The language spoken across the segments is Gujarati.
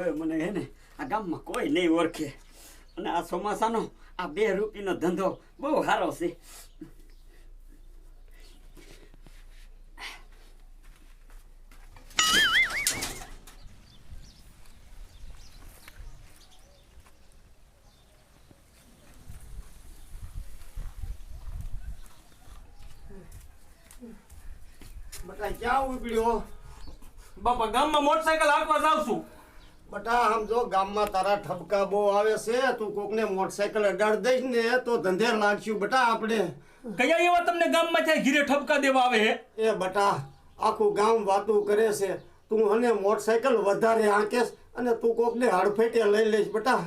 હવે મને હે ને આ ગામમાં કોઈ નહીં ઓળખે. અને આ ચોમાસાનો આ બે રૂપિયાનો ધંધો બહુ સારો છે. બટા ક્યાં ઉપડ્યો બાપા, ગામમાં મોટરસાયકલ હાંકવા જાઉં છું. બટા આમ જો ગામમાં તારા ઠપકા બહુ આવે છે તું કોકને મોટરસાયકલ અડાડ દઈશ ને તો ધંધે લાગશું. બટા આપણે કયા એવા તમને ગામમાં ત્યાં ઘીરે ઠપકા દેવા આવે હે? એ બટા આખું ગામ વાતું કરે છે. તું અને મોટરસાયકલ વધારે આંકેશ અને તું કોકને હડફેટે લઈ લઈશ બટા.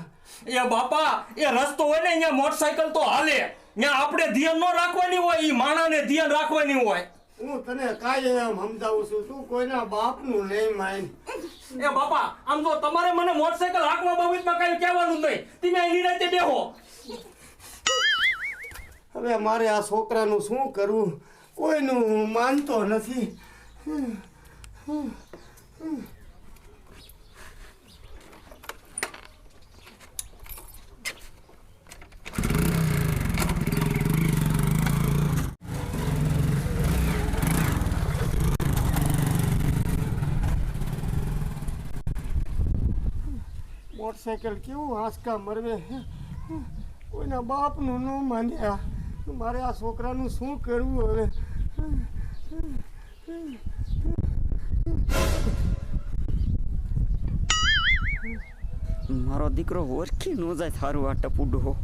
એ બાપા એ રસ્તો હોય ને અહીંયા મોટરસાયકલ તો હાલે. ત્યાં આપણે ધ્યાન ન રાખવાની હોય એ માણાને ધ્યાન રાખવાની હોય. હું તને કાંઈ એમ સમજાવું છું તું કોઈના બાપનું નહીં માન. એ બાપા આમ તો તમારે મને મોટરસાયકલ હાંકવા બાબતમાં કઈ કહેવાનું નહીં. તમે અહીં નિરાંતે બેહો. હવે મારે આ છોકરાનું શું કરવું? કોઈનું માનતો નથી. મોટરસાયકલ કેવું આંચકા મરવે કોઈના બાપનું ન માન્યા. મારે આ છોકરાનું શું કરવું હવે? મારો દીકરો ઓળખી ન જાય થારું આ ટપુડો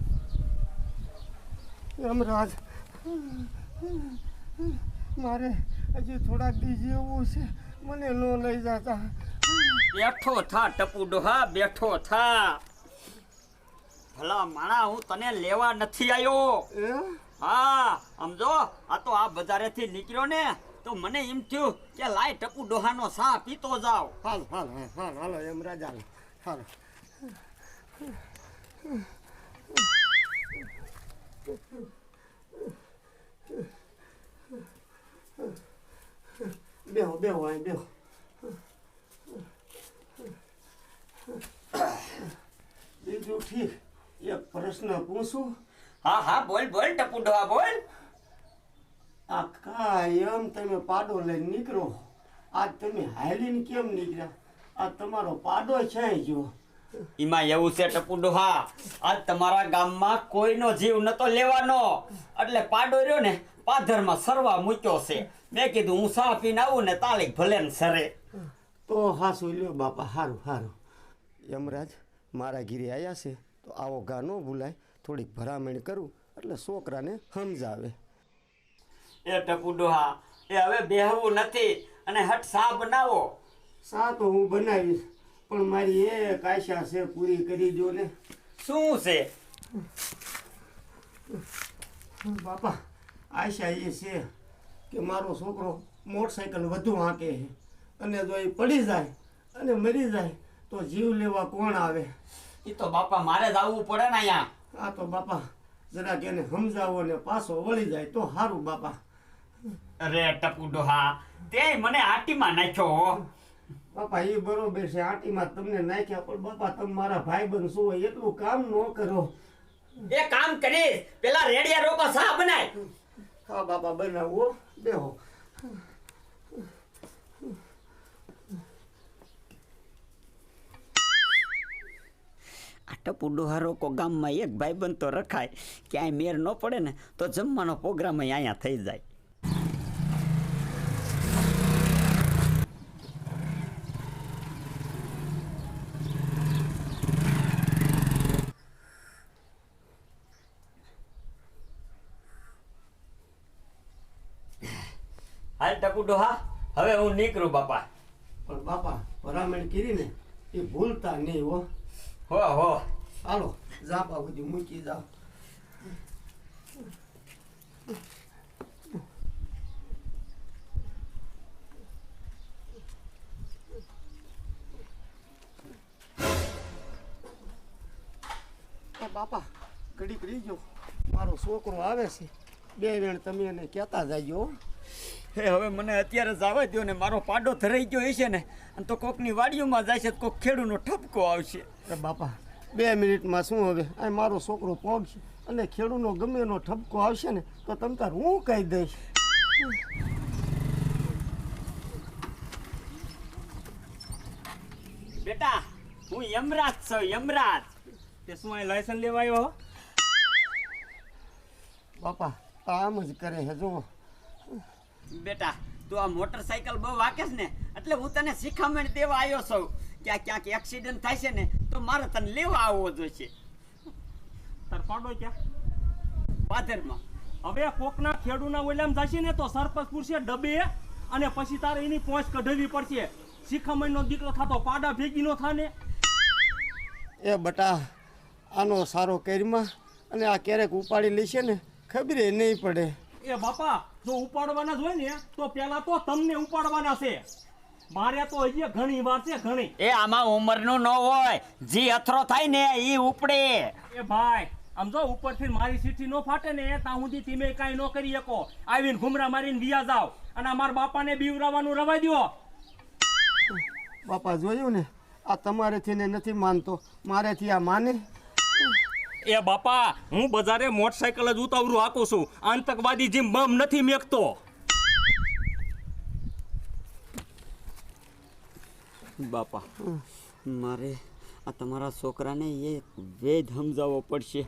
યમરાજ મારે હજી થોડાક દી જેવું છે. મને ન લઈ જતા. બેઠો થા ટપુ ડોહા બેઠો થા. ભલા માણા હું તને લેવા નથી આવ્યો હા સમજો આ તો આ બજારેથી નીકળ્યો ને તો મને એમ થયું કે લાય ટપુ ડોહાનો સા પીતો જાવ. હાલ હાલ હાલ હાલ હાલો એમ રાજા હાલ. બેહો બેહો બેહો. બીજું ઠીક, એક પ્રશ્ન પૂછું. હા હા, બોલ બોલ ટપુ ડોહા બોલ. આ કાયમ તમે પાડો લઈને નીકળો. આજ તમે હાલીને કેમ નીકળ્યા? આ તમારો પાડો છે જો. એમાં એવું છે ટપુ ડોહા આજ તમારા ગામમાં કોઈનો જીવ નતો લેવાનો. એટલે પાડો રહ્યો ને પાધરમાં સરવા મૂક્યો છે. મેં કીધું, હું સાફ પીને આવું ને, તાલીક ભલે ને સરે. તો હા હાસુ લ્યો બાપા સારું સારું યમરાજ મારા ઘીરે આવ્યા છે તો આવો ઘા ન ભૂલાય થોડીક ભરામણ કરું એટલે છોકરાને સમજાવે એ ટપુ ડોહા એ હવે બેહવું નથી અને હટ સા બનાવો. સા તો હું બનાવીશ પણ મારી એક આશા છે પૂરી કરી દો ને. શું છે? બાપા આશા એ છે કે મારો છોકરો મોટરસાયકલ વધુ હાંકે છે અને જો એ પડી જાય અને મરી જાય તો જીવ લેવા કોણ આવે? એ તો બાપા મારે જ આવવું પડે ને અહીંયા. આ તો બાપા જરાક એને સમજાવો ને પાછો વળી જાય તો સારું બાપા. અરે ટપુ ડોહા તે મને આટીમાં નાખ્યો બાપા એ બરોબર છે આંટીમાં તમને નાખ્યા પણ બાપા તમે મારા ભાઈ બંધ શું હોય એટલું કામ ન કરો. એ કામ કરીશ પેલા રેડિયા રોકો સા બનાય. હા બાપા બનાવો બેહો. ટપુ ડોહા રોકો ગામમાં એક ભાઈબંધ તો રખાય ક્યાંય મેર ન પડે ને તો જમવાનો પ્રોગ્રામ અહીંયા થઈ જાય. હાલ ટપુ ડોહા હવે હું નીકળું બાપા. પણ બાપા ભરામણ કરીને એ ભૂલતા નહીં હો. હો હો. ઝાપા બધી મૂકી જાઓ એ બાપા ઘડીક રહી ગયો મારો છોકરો આવે છે. બે વેણ તમે એને કહેતા જાજો. એ હે હવે મને અત્યારે જવા દો ને મારો પાડો ધરાઈ ગયો હશે ને અને તો કોકની વાડીઓમાં જાય છે તો કોક ખેડૂનો ઠપકો આવશે. બાપા બે મિનિટમાં શું હવે? આ મારો છોકરો પહોંચશે અને ખેડૂનો ગમે એનો ઠપકો આવશે ને તો તમ તાર હું કહી દઈશ? બેટા હું યમરાજ છું યમરાજ. તે શું અહીં લાયસન્સ લેવા આવ્યો હો? બાપા આમ જ કરે હે જો બેટા તું આ મોટરસાયકલ બહુ વાકેશ ને એટલે હું તને શિખામણ દેવા આવ્યો છું. કે આ ક્યાંક એક્સિડન્ટ થાય છે ને તો મારે તને લેવા આવવો જોઈશે. તાર પાડો ક્યાં? પાથરમાં હવે કોકના ખેડૂના ઓલામ જશે ને તો સરપંચ પૂરશે ડબે અને પછી તારે એની પહોંચ કઢાવી પડશે. શિખામણનો દીકરો થતો પાડા ભેગી નો થાને. એ બટા આનો સારો કેરીમાં અને આ ક્યારેક ઉપાડી લેશે ને ખબર નહીં પડે. એ બાપા જો ઉપાડવાના જ હોય ને તો પેલા તો તમને ઉપાડવાના છે. મારે તો હજી ઘણી વાર છે ઘણી. એ આમાં ઉંમરનું ન હોય. જી અથરો થાય ને ઈ ઉપડે. એ ભાઈ આમ જો ઉપરથી મારી સીટી નો ફાટે ને ત્યાં સુધી તમે કાંઈ ન કરી શકો. આવીને ઘુમરા મારીને વિયા જાવ અને અમારા બાપાને બીવરાવાનું રવાઈ દ્યો. બાપા જોયું ને? આ તમારેથી ને નથી માનતો. મારેથી આ માને. એ બાપા હું બજારે મોટરસાયકલ જ ઉતાવરું હાકું છું. આતંકવાદી જેમ બમ નથી મેકતો. બાપા મારે આ તમારા છોકરાને એ વેદ સમજાવવો પડશે.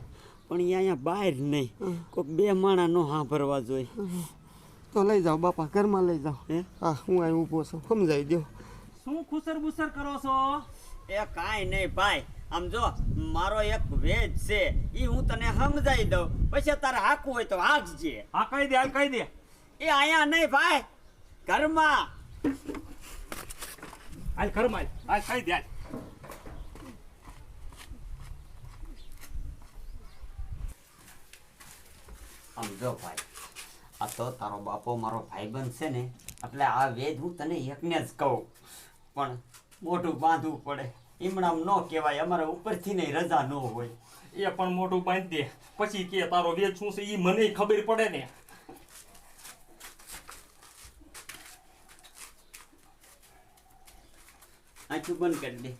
પણ એ અહીંયા બહાર નહીં. કોઈક બે માણા નો સાંભળવા જોઈએ તો લઈ જાઓ બાપા ઘરમાં લઈ જાઓ. હે? હા હું અહીં ઊભો છું. સમજાવી દો શું ખુસર બુસર કરો છો? એ કાંઈ નહીં ભાઈ. આમ જો મારો એક વેદ છે. એ હું તને સમજાવી દઉં. પછી તારે હાકવું હોય તો હાકજે. હા કહી દે હાલ કહી દે. એ અહીંયા નહીં ભાઈ. ઘરમાં. હાલ ઘરમાં હાલ હાલ દે હાલ. ભાઈ આ તો તારો બાપો મારો ભાઈ છે ને એટલે આ વેદ હું તને એકને જ કહું. પણ મોટું બાંધવું પડે. ઈમણામ ન કહેવાય અમારે ઉપરથી નહીં રજા ન હોય. એ પણ મોટું બાંધી દે. પછી કે તારો વેદ શું છે એ મને ખબર પડે ને. આંખું બંધ કરી દે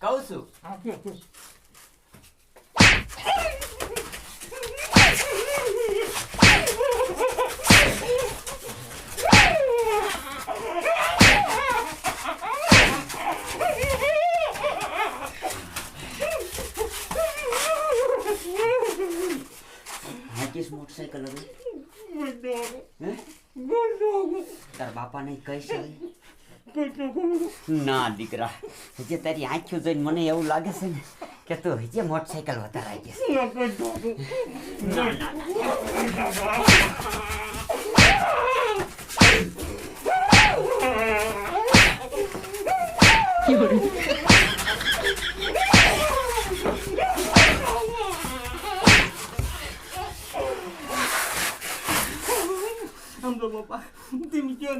કહું છું હાકીશ મોટરસાયકલ હવે? તાર તાર બાપાને કહીશ? ના દીકરા, હજી તારી આંખ્યું જોઈને મને એવું લાગે છે ને કે તું હજી મોટરસાયકલ વધારાઈ ગઈ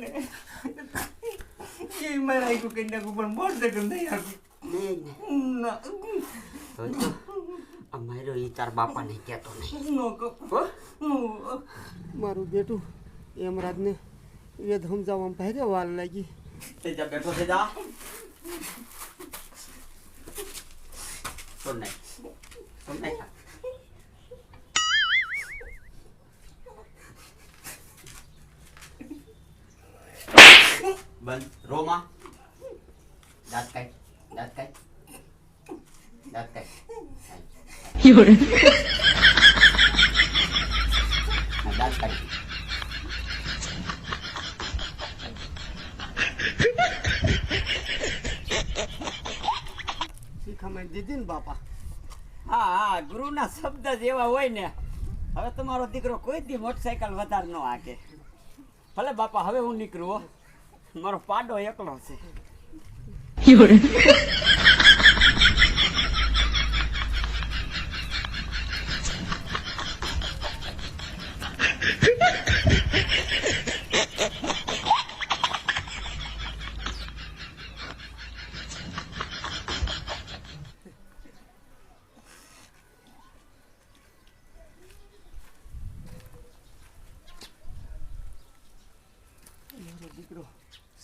ને. એ મારા આખું કઈ નાખું પણ મોટરસાયકલ નહીં આપી ના. તો માર્યો ઈ તાર બાપાને કહેતો નહીં. મારું બેટું યમરાજને વેદ સમજાવવામાં ભારે વાર લાગી. તે જા બેઠો છે જા. સુન નહીં. સુન નહીં. બંધ રોમા દાંત કાઢ દાંત કાઢ દાંત કાઢ દાંત કાઢ શીખામણ દીધી ને બાપા હા હા ગુરુના શબ્દ જ એવા હોય ને હવે તમારો દીકરો કોઈ દી મોટરસાયકલ વધારે ન હાકે. ભલે બાપા હવે હું નીકળું હો. મારો પાડો એકલો છે.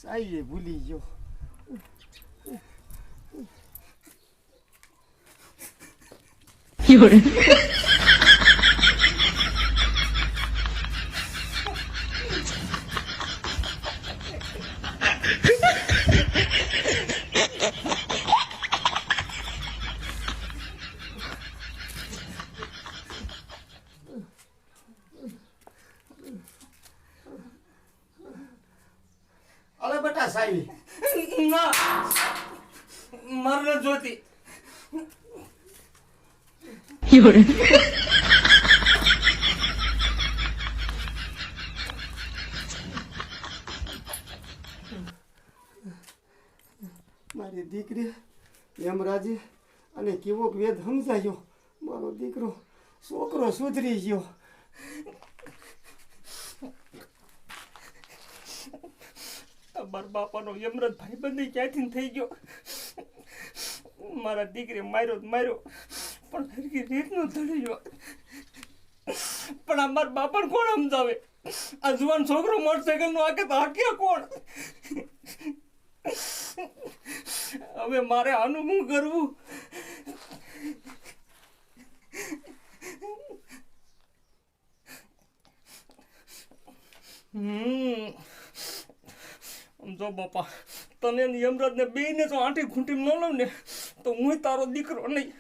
સાઈએ ભૂલી ગયો અરે બેટા સાઈ ના મારે ન જોતી. મારી દીકરી યમરાજી અને કેવોક વેદ સમજાયો. મારો દીકરો છોકરો સુધરી ગયો. મારા બાપાનો યમરત ભાઈબંધી ક્યાંથી થઈ ગયો? મારા દીકરી માર્યો માર્યો, પણ હરકી રીતનો ધડી ગયો પણ આ મારા બાપાને કોણ સમજાવે? આ જુવાન છોકરો મોટરસાયકલ નો આકે તો હાકે કોણ? હવે મારે આનું શું કરવું? હમ. જો બાપા, તને યમરાજને બેને તો આંટી ખૂંટી ન લઉં ને, તો હું તારો દીકરો નહીં.